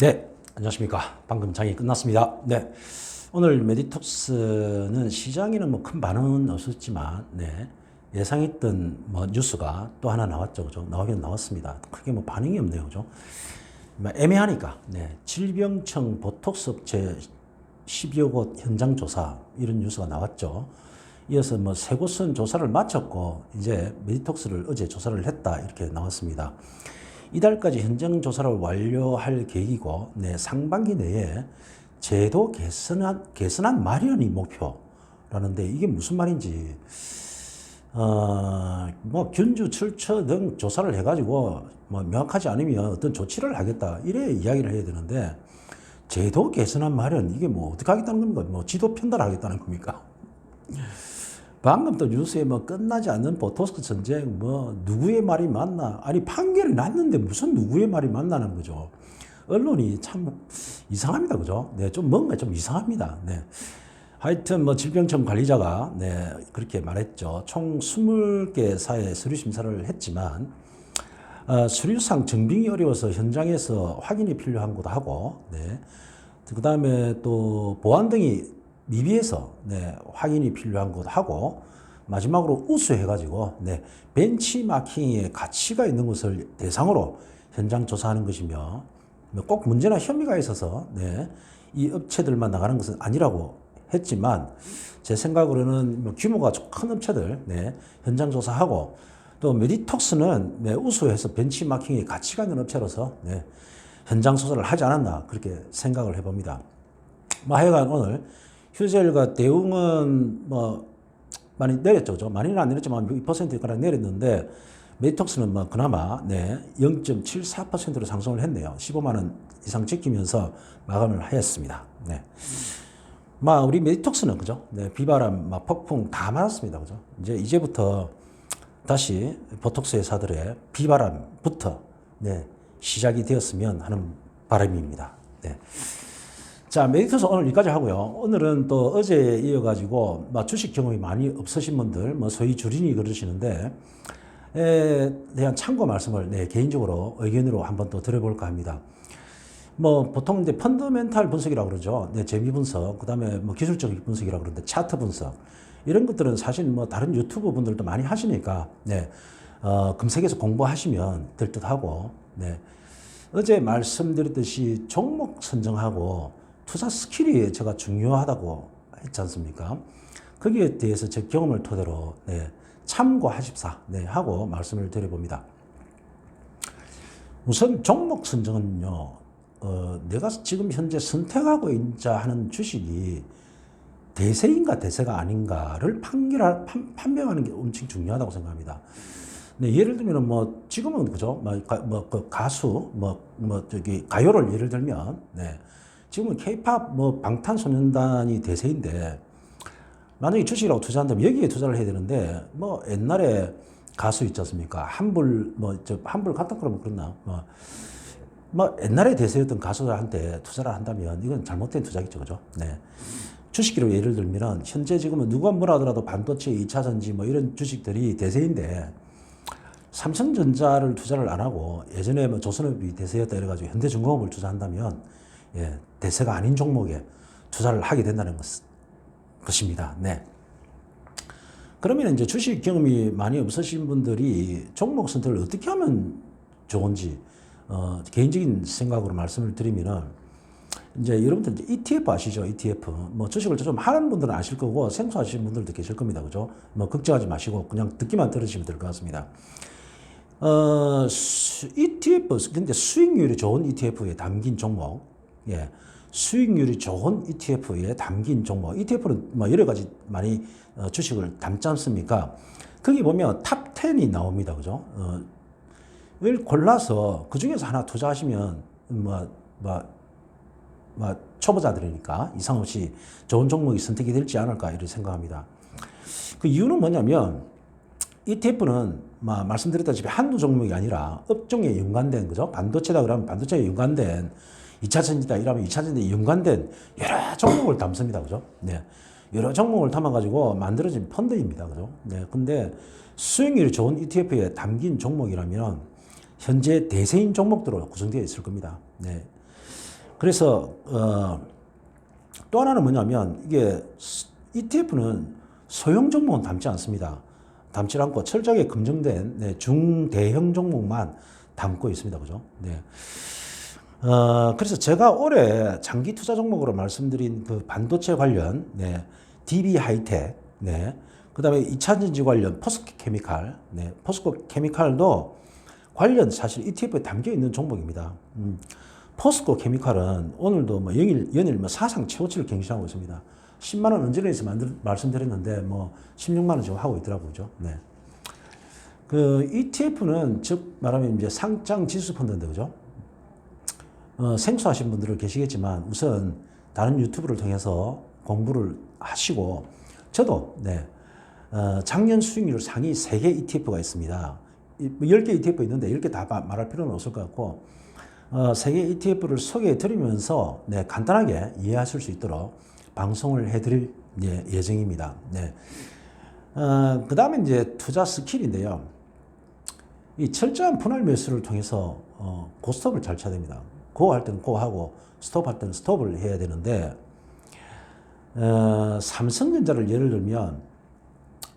네, 안녕하십니까. 방금 장이 끝났습니다. 네. 오늘 메디톡스는 시장에는 뭐 큰 반응은 없었지만, 네. 예상했던 뭐 뉴스가 또 하나 나왔죠. 그죠? 나오긴 나왔습니다. 크게 뭐 반응이 없네요. 그죠? 뭐 애매하니까, 네. 질병청 보톡스 업체 12억 곳 현장 조사, 이런 뉴스가 나왔죠. 이어서 뭐 세 곳은 조사를 마쳤고, 이제 메디톡스를 어제 조사를 했다. 이렇게 나왔습니다. 이달까지 현장 조사를 완료할 계획이고 네, 상반기 내에 제도 개선한 개선한 마련이 목표라는데 이게 무슨 말인지 어 뭐 균주 출처 등 조사를 해가지고 뭐 명확하지 않으면 어떤 조치를 하겠다 이래 이야기를 해야 되는데 제도 개선한 마련 이게 뭐 어떻게 하겠다는 겁니까? 뭐 지도 편달하겠다는 겁니까? 방금 또 뉴스에 뭐 끝나지 않는 보토스크 전쟁 뭐 누구의 말이 맞나? 아니 판결이 났는데 무슨 누구의 말이 맞나는 거죠? 언론이 참 이상합니다. 그죠? 네 좀 뭔가 좀 이상합니다. 네. 하여튼 뭐 질병청 관리자가 네 그렇게 말했죠. 총 20개 사의 서류 심사를 했지만 어, 서류상 증빙이 어려워서 현장에서 확인이 필요한 것도 하고 네. 그 다음에 또 보안 등이 미비해서 네, 확인이 필요한 것도 하고 마지막으로 우수해가지고 네, 벤치마킹에 가치가 있는 것을 대상으로 현장 조사하는 것이며 뭐꼭 문제나 혐의가 있어서 네, 이 업체들만 나가는 것은 아니라고 했지만 제 생각으로는 뭐 규모가 좀큰 업체들 네, 현장 조사하고 또 메디톡스는 네, 우수해서 벤치마킹에 가치가 있는 업체로서 네, 현장 조사를 하지 않았나 그렇게 생각을 해봅니다. 뭐 하여간 오늘 휴젤과 대웅은 뭐 많이 내렸죠. 그죠? 많이는 안 내렸지만 2%가량 내렸는데 메디톡스는 뭐 그나마 네, 0.74%로 상승을 했네요. 15만 원 이상 지키면서 마감을 하였습니다. 네. 막 우리 메디톡스는 그죠? 네, 비바람, 막 폭풍 다 맞았습니다. 그죠? 이제 이제부터 다시 보톡스 회사들의 비바람부터 네, 시작이 되었으면 하는 바람입니다. 네. 자, 메디터스 오늘 여기까지 하고요. 오늘은 또 어제 이어가지고 뭐 주식 경험이 많이 없으신 분들, 뭐 소위 주린이 그러시는데, 에 대한 참고 말씀을 네, 개인적으로 의견으로 한번 또 드려볼까 합니다. 뭐 보통 이제 펀더멘탈 분석이라고 그러죠. 네, 재미 분석, 그 다음에 뭐 기술적 분석이라고 그러는데 차트 분석 이런 것들은 사실 뭐 다른 유튜브 분들도 많이 하시니까 네, 어, 검색해서 공부하시면 될 듯 하고 네. 어제 말씀드렸듯이 종목 선정하고 투자 스킬이 제가 중요하다고 했지 않습니까? 거기에 대해서 제 경험을 토대로 네, 참고하십사 네, 하고 말씀을 드려봅니다. 우선 종목 선정은요, 어, 내가 지금 현재 선택하고 있자 하는 주식이 대세인가 대세가 아닌가를 판결 판, 판명하는 게 엄청 중요하다고 생각합니다. 네, 예를 들면 뭐 지금은 그죠, 뭐그 가수 뭐뭐 저기 가요를 예를 들면 네, 지금은 K-팝 뭐 방탄소년단이 대세인데 만약에 주식이라고 투자한다면 여기에 투자를 해야 되는데 뭐 옛날에 가수 있지 않습니까? 한불 뭐저 한불 갔다 그러면 그렇나? 뭐, 뭐 옛날에 대세였던 가수들한테 투자를 한다면 이건 잘못된 투자겠죠, 그죠? 네. 주식기로 예를 들면 현재 지금은 누가 뭐라 하더라도 반도체, 2차 전지 뭐 이런 주식들이 대세인데 삼성전자를 투자를 안 하고 예전에 뭐 조선업이 대세였다 이래가지고 현대중공업을 투자한다면 예, 대세가 아닌 종목에 투자를 하게 된다는 것, 것입니다. 네. 그러면 이제 주식 경험이 많이 없으신 분들이 종목 선택을 어떻게 하면 좋은지 어, 개인적인 생각으로 말씀을 드리면은 이제 여러분들 이제 ETF 아시죠? ETF. 뭐 주식을 좀 하는 분들은 아실 거고 생소하시는 분들도 계실 겁니다. 그죠? 뭐 걱정하지 마시고 그냥 듣기만 들으시면 될 것 같습니다. 어, 수, ETF, 근데 수익률이 좋은 ETF에 담긴 종목, 예. 수익률이 좋은 ETF에 담긴 종목. ETF는 뭐 여러 가지 많이 어, 주식을 담지 않습니까? 거기 보면 탑 10이 나옵니다. 그죠? 어, 을 골라서 그 중에서 하나 투자하시면 뭐, 뭐, 뭐 초보자들이니까 이상 없이 좋은 종목이 선택이 될지 않을까 이렇게 생각합니다. 그 이유는 뭐냐면 ETF는 뭐 말씀드렸다시피 한두 종목이 아니라 업종에 연관된 거죠. 반도체다 그러면 반도체에 연관된 2차 전지다 이러면 2차 전지에 연관된 여러 종목을 담습니다. 그죠? 네. 여러 종목을 담아가지고 만들어진 펀드입니다. 그죠? 네. 근데 수익률이 좋은 ETF에 담긴 종목이라면 현재 대세인 종목들로 구성되어 있을 겁니다. 네. 그래서 어, 또 하나는 뭐냐면 이게 ETF는 소형 종목은 담지 않습니다. 담지 않고 철저하게 검증된 네, 중대형 종목만 담고 있습니다. 그죠? 네. 어, 그래서 제가 올해 장기 투자 종목으로 말씀드린 그 반도체 관련, 네, DB 하이텍, 네, 그 다음에 2차전지 관련 포스코 케미칼, 네, 포스코 케미칼도 관련 사실 ETF에 담겨 있는 종목입니다. 음, 포스코 케미칼은 오늘도 뭐 연일, 연일 뭐 사상 최고치를 경신하고 있습니다. 10만 원 언저리에서 만들, 말씀드렸는데 뭐 16만 원 지금 하고 있더라고요. 네. 그 ETF는 즉 말하면 이제 상장 지수 펀드인데 그죠? 어, 생소하신 분들은 계시겠지만 우선 다른 유튜브를 통해서 공부를 하시고 저도 네. 어, 작년 수익률 상위 3개 ETF가 있습니다. 이, 뭐 10개 ETF 있는데 10개 다 마- 말할 필요는 없을 것 같고 어, 세계 ETF를 소개해 드리면서 네, 간단하게 이해하실 수 있도록 방송을 해 드릴 예, 예정입니다. 네. 어, 그 다음에 이제 투자 스킬인데요. 이 철저한 분할 매수를 통해서 어, 고스톱을 잘 쳐야 됩니다. 고 할 때는 고 하고 스톱 할 때는 스톱을 해야 되는데 어, 삼성전자를 예를 들면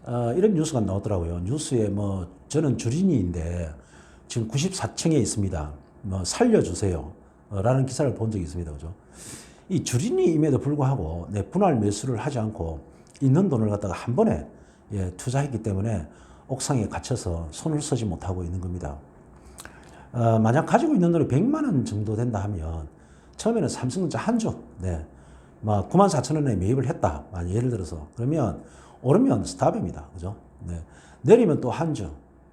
어, 이런 뉴스가 나오더라고요. 뉴스에 뭐 저는 주린이인데 지금 94층에 있습니다. 뭐 살려주세요. 어, 라는 기사를 본 적이 있습니다. 그죠? 이 주린이임에도 불구하고 내 분할 매수를 하지 않고 있는 돈을 갖다가 한 번에 예, 투자했기 때문에 옥상에 갇혀서 손을 쓰지 못하고 있는 겁니다. 어, 만약 가지고 있는 돈이 100만 원 정도 된다 하면 처음에는 삼성전자 한 주, 네, 막 9만 4천 원에 매입을 했다. 만약 예를 들어서 그러면 오르면 스탑입니다. 그죠? 네. 내리면 또 한 주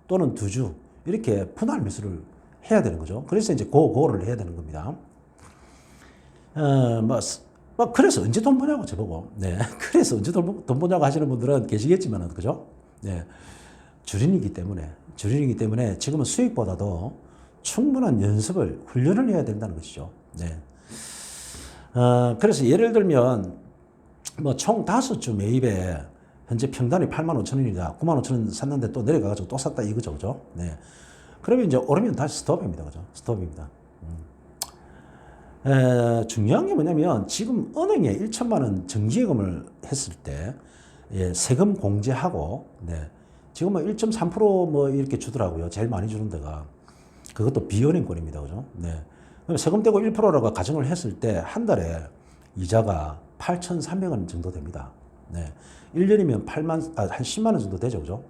또는 두 주 이렇게 분할 매수를 해야 되는 거죠. 그래서 이제 고 고를 해야 되는 겁니다. 어, 뭐, 스- 뭐 그래서 언제 돈 버냐고 저보고. 네. 그래서 언제 돈, 버- 돈 버냐고 하시는 분들은 계시겠지만, 그죠? 네. 주린이기 때문에, 주린이기 때문에 지금은 수익보다도 충분한 연습을, 훈련을 해야 된다는 것이죠. 네. 어, 그래서 예를 들면, 뭐 총 다섯 주 매입에 현재 평단이 8만 5천 원이다. 9만 5천 원 샀는데 또 내려가가지고 또 샀다 이거죠. 그죠? 네. 그러면 이제 오르면 다시 스톱입니다. 그죠? 스톱입니다. 음. 에, 중요한 게 뭐냐면 지금 은행에 1천만 원 정기예금을 했을 때 예, 세금 공제하고 네. 지금 뭐 1.3%뭐 이렇게 주더라고요. 제일 많이 주는 데가 그것도 비은행권입니다. 그죠? 네. 세금 떼고 1%라고 가정을 했을 때 한 달에 이자가 8,300원 정도 됩니다. 네. 1년이면 8만, 아, 한 10만 원 정도 되죠. 그죠?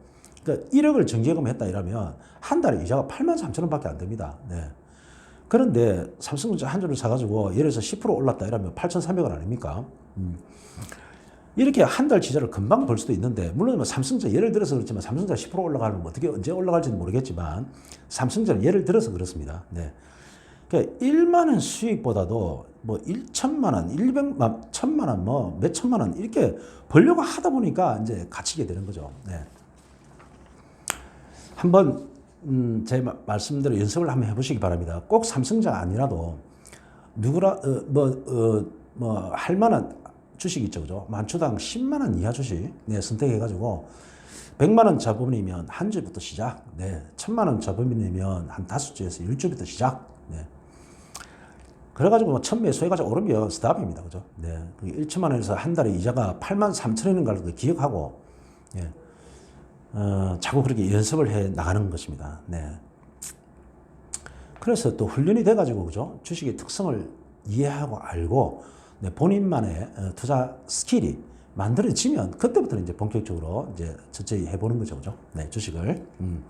그러니까 1억을 정기예금 했다 이러면 한 달에 이자가 8만 3천 원 밖에 안 됩니다. 네. 그런데 삼성전자 한 주를 사가지고 예를 들어서 10% 올랐다 이러면 8,300원 아닙니까? 음. 이렇게 한 달 지자를 금방 벌 수도 있는데 물론 뭐 삼성전자 예를 들어서 그렇지만 삼성전자 10% 올라가면 뭐 어떻게 언제 올라갈지는 모르겠지만 삼성전자 예를 들어서 그렇습니다. 네. 그러니까 1만 원 수익보다도 뭐 1천만 원, 100만, 천만 원, 뭐 몇천만 원 이렇게 벌려고 하다 보니까 이제 갇히게 되는 거죠. 네. 한번 음, 제 마- 말씀대로 연습을 한번 해보시기 바랍니다. 꼭 삼성자가 아니라도 누구라 어, 뭐어뭐 할 만한 주식 있죠, 그죠? 만초당 10만 원 이하 주식 네 선택해 가지고 100만 원 자본이면 한 주부터 시작, 네 천만 원 자본이면 한 다섯 주에서 일 주부터 시작, 네. 그래가지고 뭐천 매수해 가지고 오르면 스탑입니다, 그죠? 네, 1천만 원에서 한 달에 이자가 8만 3천 원인가를 그 기억하고, 예. 어, 자꾸 그렇게 연습을 해 나가는 것입니다. 네. 그래서 또 훈련이 돼가지고 그죠 주식의 특성을 이해하고 알고 네, 본인만의 어, 투자 스킬이 만들어지면 그때부터는 이제 본격적으로 이제 천천히 해보는 거죠, 그죠? 네, 주식을. 음.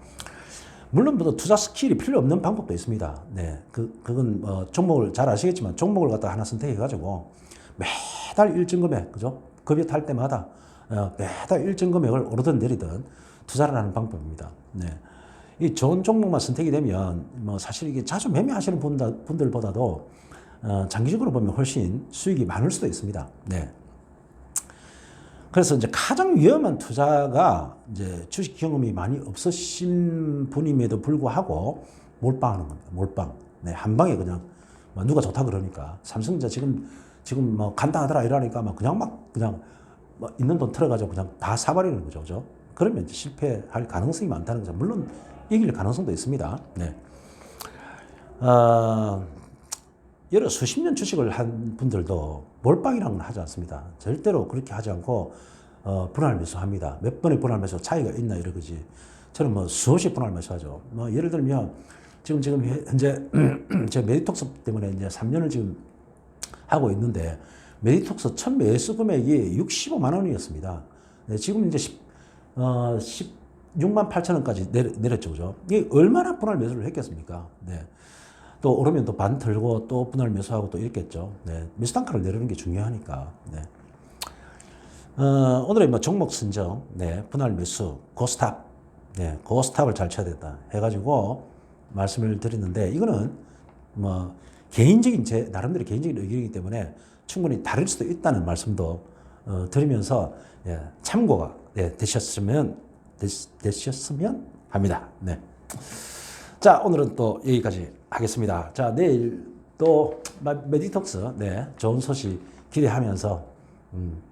물론 뭐 투자 스킬이 필요 없는 방법도 있습니다. 네, 그 그건 뭐 종목을 잘 아시겠지만 종목을 갖다 하나 선택해 가지고 매달 일정 금액, 그죠? 급여 탈 때마다 어, 매달 일정 금액을 오르든 내리든 투자를 하는 방법입니다. 네. 이 좋은 종목만 선택이 되면 뭐 사실 이게 자주 매매하시는 분들, 분들보다도 어, 장기적으로 보면 훨씬 수익이 많을 수도 있습니다. 네. 그래서 이제 가장 위험한 투자가 이제 주식 경험이 많이 없으신 분임에도 불구하고 몰빵하는 겁니다. 몰빵. 네, 한 방에 그냥 뭐 누가 좋다 그러니까 삼성전자 지금 지금 뭐 간단하더라 이러니까 막 그냥 막 그냥 뭐 있는 돈 틀어가지고 그냥 다 사버리는 거죠, 그죠? 그러면 실패할 가능성이 많다는 거죠. 물론 이길 가능성도 있습니다. 네. 어, 여러 수십 년 주식을 한 분들도 몰빵이라는 건 하지 않습니다. 절대로 그렇게 하지 않고 어, 분할 매수합니다. 몇 번의 분할 매수 차이가 있나 이러지. 저는 뭐 수없이 분할 매수하죠. 뭐 예를 들면 지금 지금 현재 제 메디톡스 때문에 이제 3년을 지금 하고 있는데 메디톡스 첫 매수 금액이 65만 원이었습니다. 네, 지금 이제 10, 어, 16만 8천 원까지 내렸죠, 그죠? 이게 얼마나 분할 매수를 했겠습니까? 네. 또 오르면 또반 들고 또 분할 매수하고 또 이랬겠죠. 네. 매수 단가를 내리는 게 중요하니까. 네. 어, 오늘의 뭐 종목 선정, 네. 분할 매수, 고스탑, 네. 고스탑을 잘 쳐야 된다. 해가지고 말씀을 드리는데 이거는 뭐 개인적인 제 나름대로 개인적인 의견이기 때문에 충분히 다를 수도 있다는 말씀도 어, 드리면서 예, 참고가 예, 되셨으면 되셨으면 합니다. 네. 자 오늘은 또 여기까지 하겠습니다. 자 내일 또 마- 메디톡스 네 좋은 소식 기대하면서 음,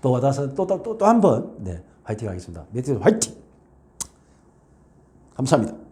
또 와서 또또또 한번 네 화이팅 하겠습니다. 메디톡스 화이팅. 감사합니다.